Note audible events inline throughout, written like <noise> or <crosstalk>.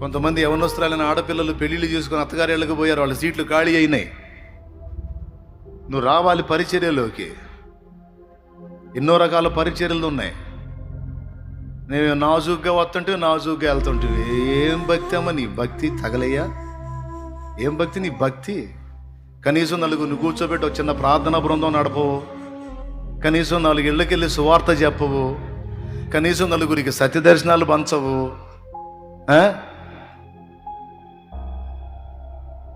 కొంతమంది యవనస్తురాలైన ఆడపిల్లలు పెళ్ళిళ్ళు చేసుకుని అత్తగారేళ్ళకి పోయారు. వాళ్ళ సీట్లు ఖాళీ అయినాయి. నువ్వు రావాలి పరిచర్యలోకి. ఎన్నో రకాల పరిచర్యలు ఉన్నాయి. నేను నాజుగ్గా వస్తుంటే నాజుగ్గా వెళ్తుంటే ఏం భక్తి అమ్మ నీ భక్తి తగలయ్యా? ఏం భక్తి నీ భక్తి? కనీసం నలుగురిని కూర్చోబెట్టి ఒక చిన్న ప్రార్థనా బృందం నడపవు. కనీసం నాలుగు ఇళ్ళకెళ్ళి సువార్త చెప్పవు. కనీసం నలుగురికి సత్య దర్శనాలు పంచవు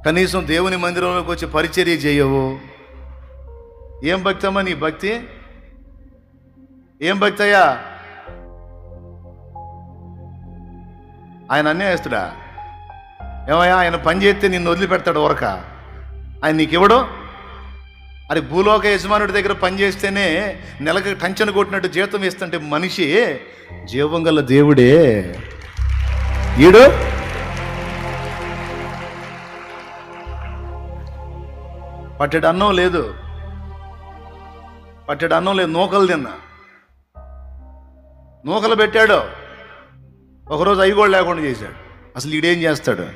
కనీసం దేవుని మందిరంలోకి వచ్చి పరిచర్య చేయవు. ఏం భక్తి అమ్మా నీ భక్తి? ఏం భక్తి అయ్యా ఆయన అన్యాయస్తుడా ఏమయ్యా ఆయన పని చేస్తే నిన్ను వదిలిపెడతాడు ఊరక ఆయన నీకు ఇవ్వడు అరే భూలోక యజమానుడి దగ్గర పని చేస్తేనే నెలకు టంచన కొట్టినట్టు జీతం ఇస్తుంటే మనిషి జీవం గల దేవుడే. ఈడు? పట్టెడు అన్నం లేదు. పట్టెడు అన్నం లేదు నూకలు తిన్నా. నూకలు పెట్టాడు. ఒకరోజు అవి కూడా లేకుండా చేశాడు. అసలు ఈడేం చేస్తాడు?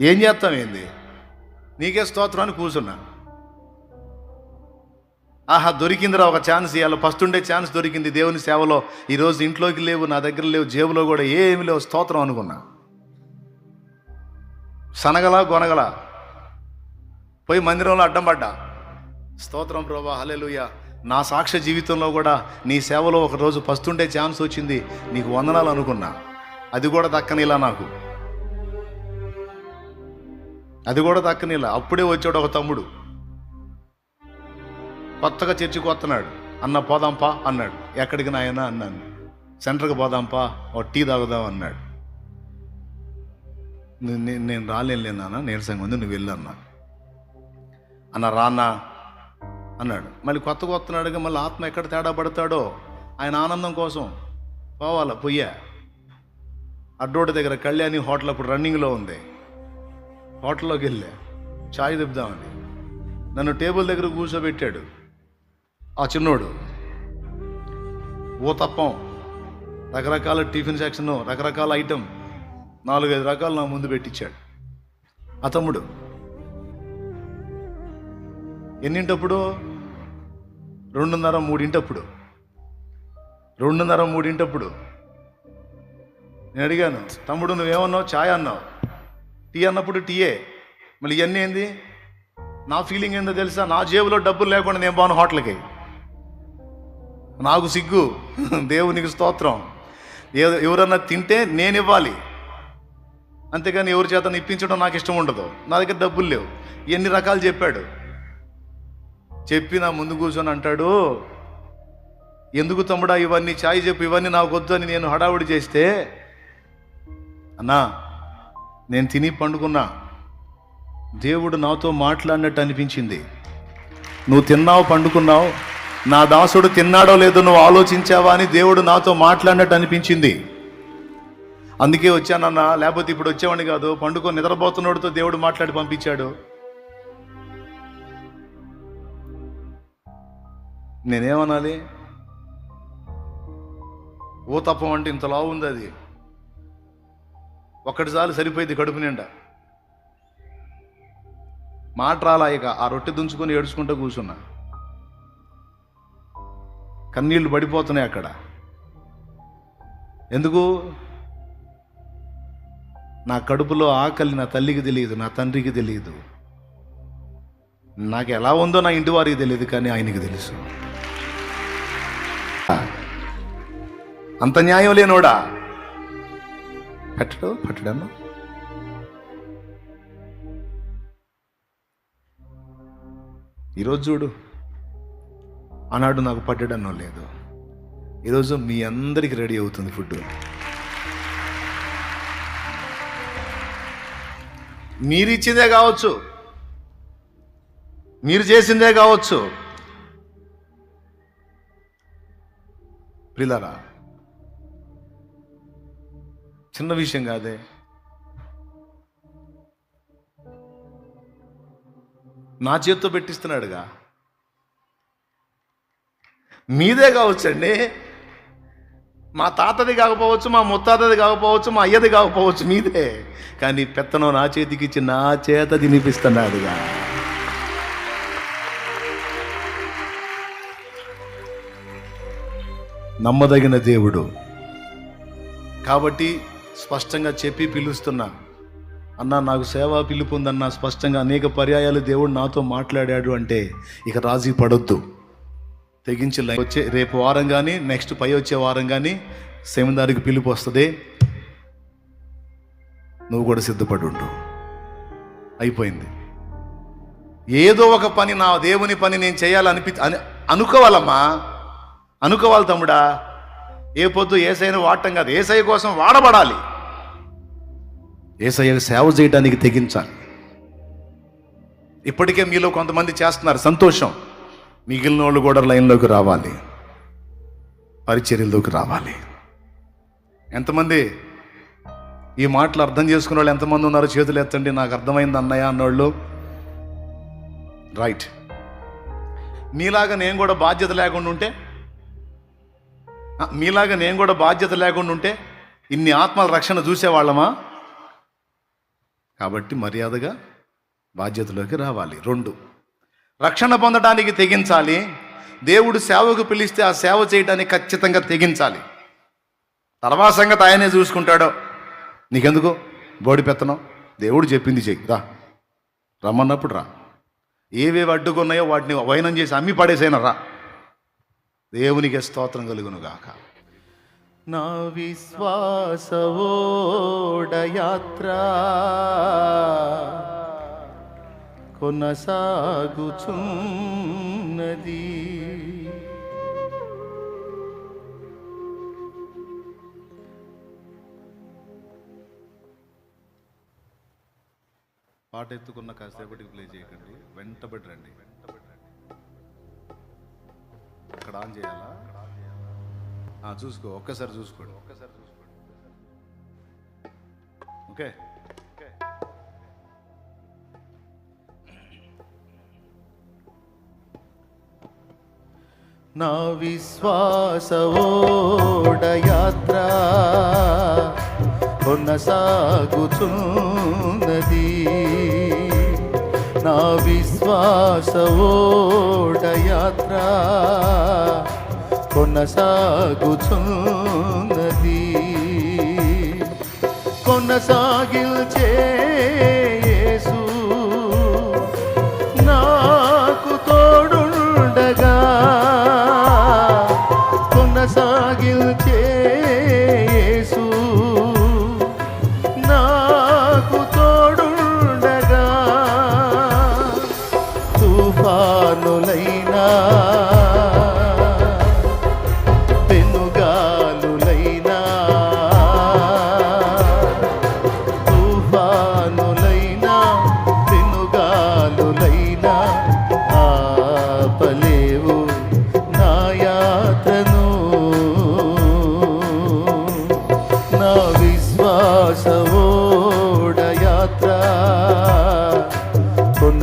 ఏం చేస్తాం ఏంది? నీకే స్తోత్రం అని కూర్చున్నా. ఆహా దొరికిందిరా ఒక ఛాన్స్ ఇవాళ ఫస్ట్ ఉండే ఛాన్స్ దొరికింది దేవుని సేవలో. ఈరోజు ఇంట్లోకి లేవు నా దగ్గర లేవు జేబులో కూడా ఏమి లేవు స్తోత్రం అనుకున్నా. సనగల గొనగల. పోయి మందిరంలో అడ్డం పడ్డా. స్తోత్రం ప్రభా హలెలుయ నా సాక్ష్య జీవితంలో కూడా నీ సేవలో ఒక రోజు పస్తుండే ఛాన్స్ వచ్చింది. నీకు వందనాలు అనుకున్నా. అది కూడా దక్కనిలా నాకు. అది కూడా దక్కనిలా. అప్పుడే వచ్చాడు ఒక తమ్ముడు. కొత్తగా చర్చికి వస్తున్నాడు. అన్న పోదాంపా అన్నాడు. ఎక్కడికి నాయనా అన్నాను. సెంటర్కి పోదాంపా ఓ టీ తాగుదాం అన్నాడు. నేను రాలేను నాన్న. నీరసంగా ఉంది. నువ్వు వెళ్ళు అన్న రానా అన్నాడు. మళ్ళీ కొత్తగా వస్తున్నాడుగా మళ్ళీ ఆత్మ ఎక్కడ తేడా పడతాడో ఆయన ఆనందం కోసం పోవాలా? పొయ్యా. అడ్డోటి దగ్గర కళ్యాణి హోటల్ అప్పుడు రన్నింగ్లో ఉంది. హోటల్లోకి వెళ్ళా. చాయ్ తిప్పుదామని నన్ను టేబుల్ దగ్గర కూర్చోబెట్టాడు. ఆ చిన్నోడు. ఊతప్పం. రకరకాల టిఫిన్ సెక్షన్ రకరకాల ఐటెం నాలుగైదు రకాలు నా ముందు పెట్టించాడు ఆ తమ్ముడు. ఎన్నింటప్పుడు? రెండున్నర మూడింటప్పుడు. రెండున్నర మూడింటప్పుడు. నేను అడిగాను తమ్ముడు నువ్వేమన్నావు? ఛాయ్ అన్నావు. టీ అన్నప్పుడు టీయే మళ్ళీ ఇవన్నీ ఏంది? నా ఫీలింగ్ ఏందో తెలుసా? నా జేబులో డబ్బులు లేకుండా నేను బాను హోటల్కి. నాకు సిగ్గు. <laughs> దేవునికి స్తోత్రం. ఎవరన్నా తింటే నేను ఇవ్వాలి. అంతేకాని ఎవరి చేత ఇప్పించడం నాకు ఇష్టం ఉండదు. నా దగ్గర డబ్బులు లేవు. ఎన్ని రకాలు చెప్పాడు. చెప్పి నా ముందు కూర్చొని అంటాడు ఎందుకు తమ్ముడా ఇవన్నీ ఛాయ్ చెప్పు ఇవన్నీ నాకు వద్దు అని నేను హడావుడి చేస్తే అన్నా నేను తిని పండుకున్నా. దేవుడు నాతో మాట్లాడినట్టు అనిపించింది. నువ్వు తిన్నావు పండుకున్నావు. నా దాసుడు తిన్నాడో లేదో నువ్వు ఆలోచించావా అని దేవుడు నాతో మాట్లాడినట్టు అనిపించింది. అందుకే వచ్చానన్నా లేకపోతే ఇప్పుడు వచ్చేవాడిని కాదు. పండుకొని నిద్రపోతున్నోడితో దేవుడు మాట్లాడి పంపించాడు. నేనేమనాలి? ఊతప్పం తప్పం అంటే ఇంతలా ఉంది అది. ఒక్కటిసారి సరిపోయింది కడుపు నిండా. మాట రాలా ఇక ఆ రొట్టె దుంచుకొని ఏడుచుకుంటూ కూర్చున్నా. కన్నీళ్ళు పడిపోతున్నాయి అక్కడ. ఎందుకు? నా కడుపులో ఆకలి నా తల్లికి తెలియదు నా తండ్రికి తెలియదు. నాకు ఎలా ఉందో నా ఇంటి వారికి తెలియదు కానీ ఆయనకి తెలుసు. అంత న్యాయం లేనోడా? పెట్టడు పెట్టడమ్మా. ఈరోజు చూడు ఆనాడు నాకు పట్టడన్నో లేదు. ఈరోజు మీ అందరికి రెడీ అవుతుంది ఫుడ్ మీరు ఇచ్చిందే కావచ్చు. మీరు చేసిందే కావచ్చు. ప్రిలారా చిన్న విషయం కాదే. నా చేత్తో పెట్టిస్తున్నాడుగా. మీదే కావచ్చండి. మా తాతది కాకపోవచ్చు మా ముత్తాతది కాకపోవచ్చు మా అయ్యది కాకపోవచ్చు మీదే. కానీ పెత్తనం నా చేతికి ఇచ్చి నా చేత తినిపిస్తున్నాడుగా. నమ్మదగిన దేవుడు. కాబట్టి స్పష్టంగా చెప్పి పిలుస్తున్నా. అన్న నాకు సేవా పిలుపు ఉందన్న స్పష్టంగా అనేక పర్యాయాలు దేవుడు నాతో మాట్లాడాడు అంటే ఇక రాజీ పడొద్దు. తెగించి వచ్చే రేపు వారం కానీ నెక్స్ట్ పై వచ్చే వారం కానీ సెమినార్కి పిలుపు వస్తుంది. నువ్వు కూడా సిద్ధపడి ఉండు అయిపోయింది. ఏదో ఒక పని నా దేవుని పని నేను చేయాలనిపి అని అనుకోవాలమ్మా. అనుకోవాలి తమ్ముడా. ఏ పొద్దు ఏసైన వాడటం కాదు. ఏసై కోసం వాడబడాలి. ఏసయ్య సేవ చేయడానికి తెగించాలి. ఇప్పటికే మీలో కొంతమంది చేస్తున్నారు. సంతోషం. మిగిలిన వాళ్ళు కూడా లైన్లోకి రావాలి. పరిచర్యలోకి రావాలి. ఎంతమంది ఈ మాటలు అర్థం చేసుకున్న వాళ్ళు ఎంతమంది ఉన్నారో చేతులు ఎత్తండి. నాకు అర్థమైంది అన్నయ్య అన్నోళ్ళు. రైట్. మీలాగా నేను కూడా బాధ్యత లేకుండా ఉంటే మీలాగా నేను కూడా బాధ్యత లేకుండా ఉంటే ఇన్ని ఆత్మల రక్షణ చూసేవాళ్ళమా? కాబట్టి మర్యాదగా బాధ్యతలోకి రావాలి. రెండు రక్షణ పొందడానికి తెగించాలి. దేవుడు సేవకు పిలిస్తే ఆ సేవ చేయడానికి ఖచ్చితంగా తెగించాలి. తర్వాత సంగతి ఆయనే చూసుకుంటాడో. నీకెందుకు? బోడి పెత్తనం. దేవుడు చెప్పింది చెయ్యి. రా. రమ్మన్నప్పుడు రా. ఏవేవి అడ్డుకున్నాయో వాటిని వైనం చేసి అమ్మి పడేసైనా రా. దేవునికి స్తోత్రం కలుగును గాక. నా విశ్వాసవోడ యాత్ర కొనసాగుచున్నది. పాట ఎత్తుకున్న కాసేపటికి ప్లే చేయకండి వెంటబడి రండి. అక్కడ ఆన్ చేయాలా? చూసుకో ఒక్కసారి చూసుకోండి ఒక్కసారి చూసుకోండి ఓకే? నా విశ్వాసవోడ యాత్ర కొనసాగుచున్నది నా విశ్వాసవోడ యాత్ర కొనసాగుచున్నది. కొనసాగిల్చే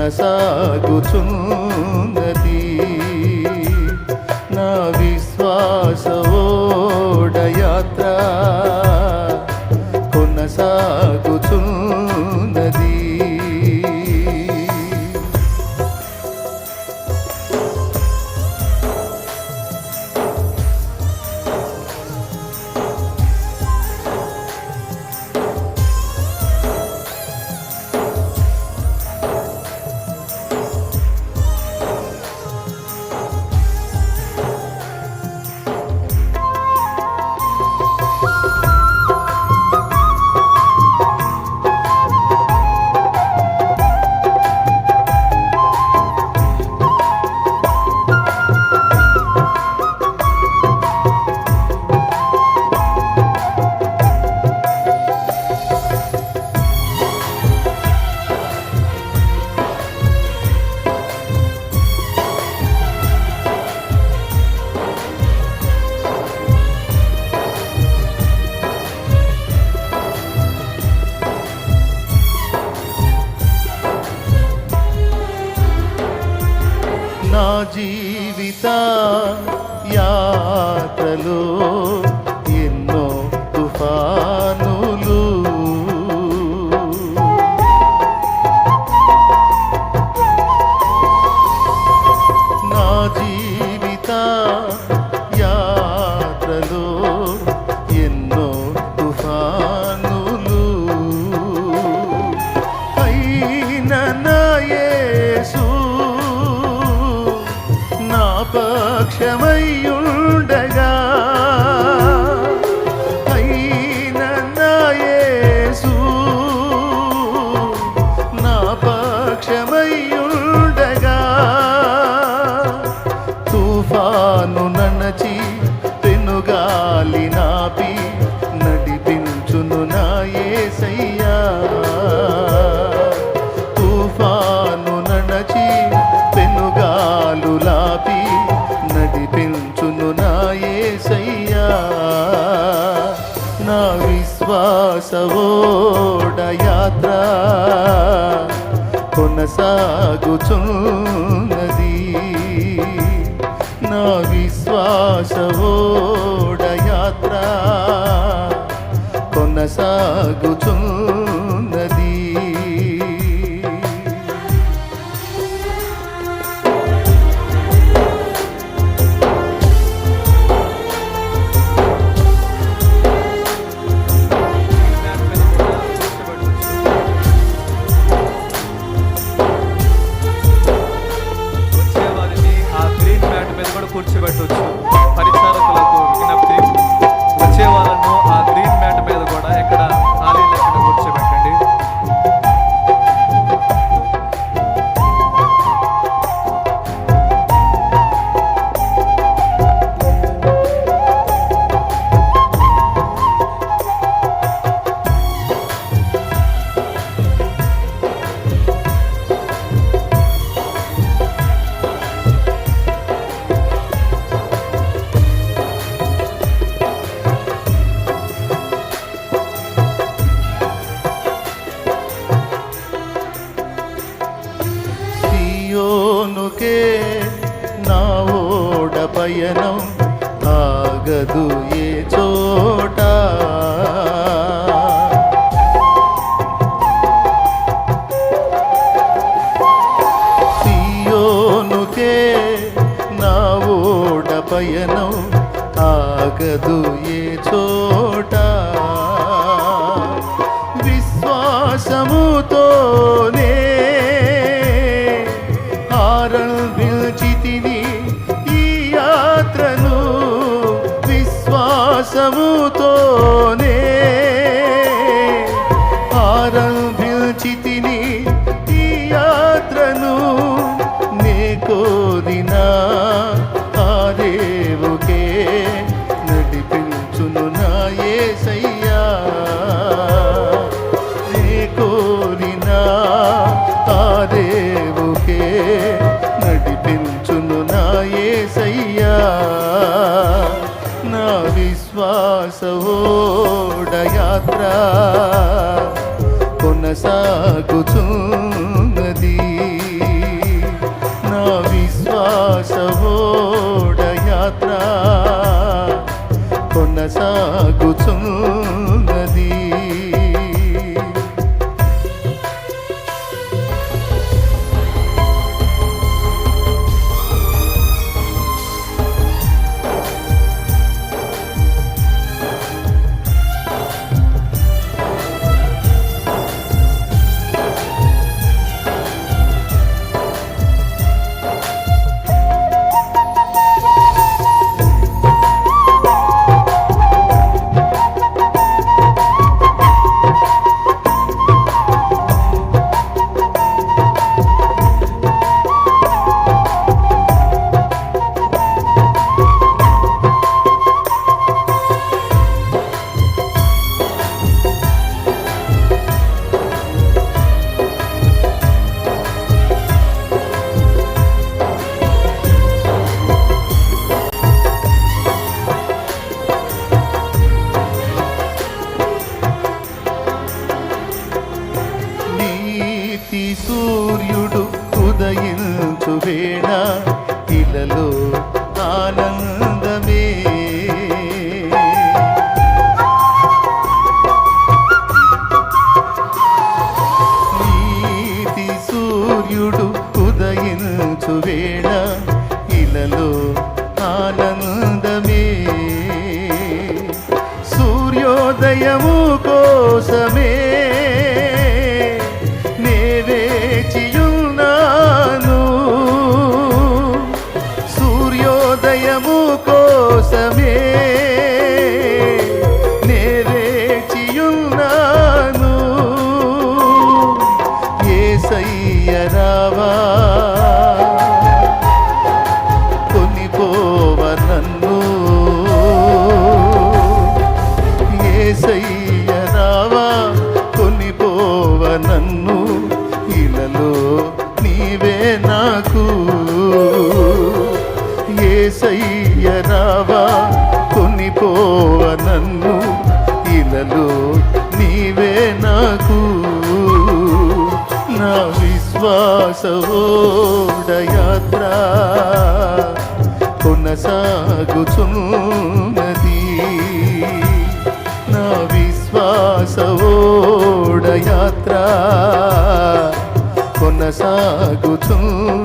కొనసాగుచున్నది ఓడ యాత్ర కొనసాగుచున్నది. నా విశ్వాస ఓడ యాత్ర కొనసాగుచున్నది ఆరంభించితిని ఈ యాత్రను నే కోరిన ఆ దేవుకే నడిపించును నా యేసయ్యా నే కోరిన ఆ దేవుకే నడిపించును నా యేసయ్యా నా విశ్వాసవోడ యాత్రా విశ్వాస ఓడ యాత్ర కొనసాగుచున్నది సూర్యుడు ఉదయించు వేళ ఏసయ్య కొనిపోవ నన్ను. ఇలలో నీవే నాకు. నా విశ్వాసోడయాత్ర కొనసాగుచున్నది. నా విశ్వాసోడయాత్ర కొనసాగుచున్నది.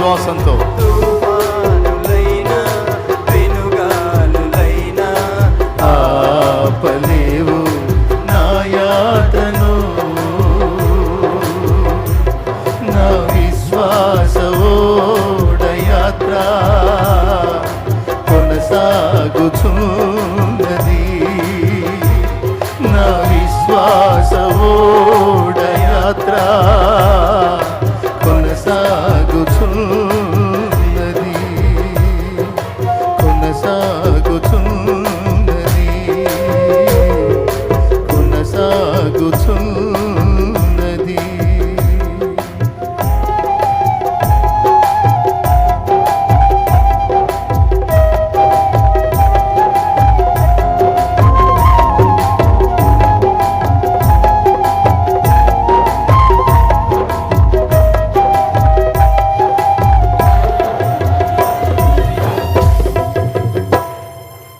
విశ్వాసంతో. కొనసాగుచున్నది. నా విశ్వాసోడ యాత్ర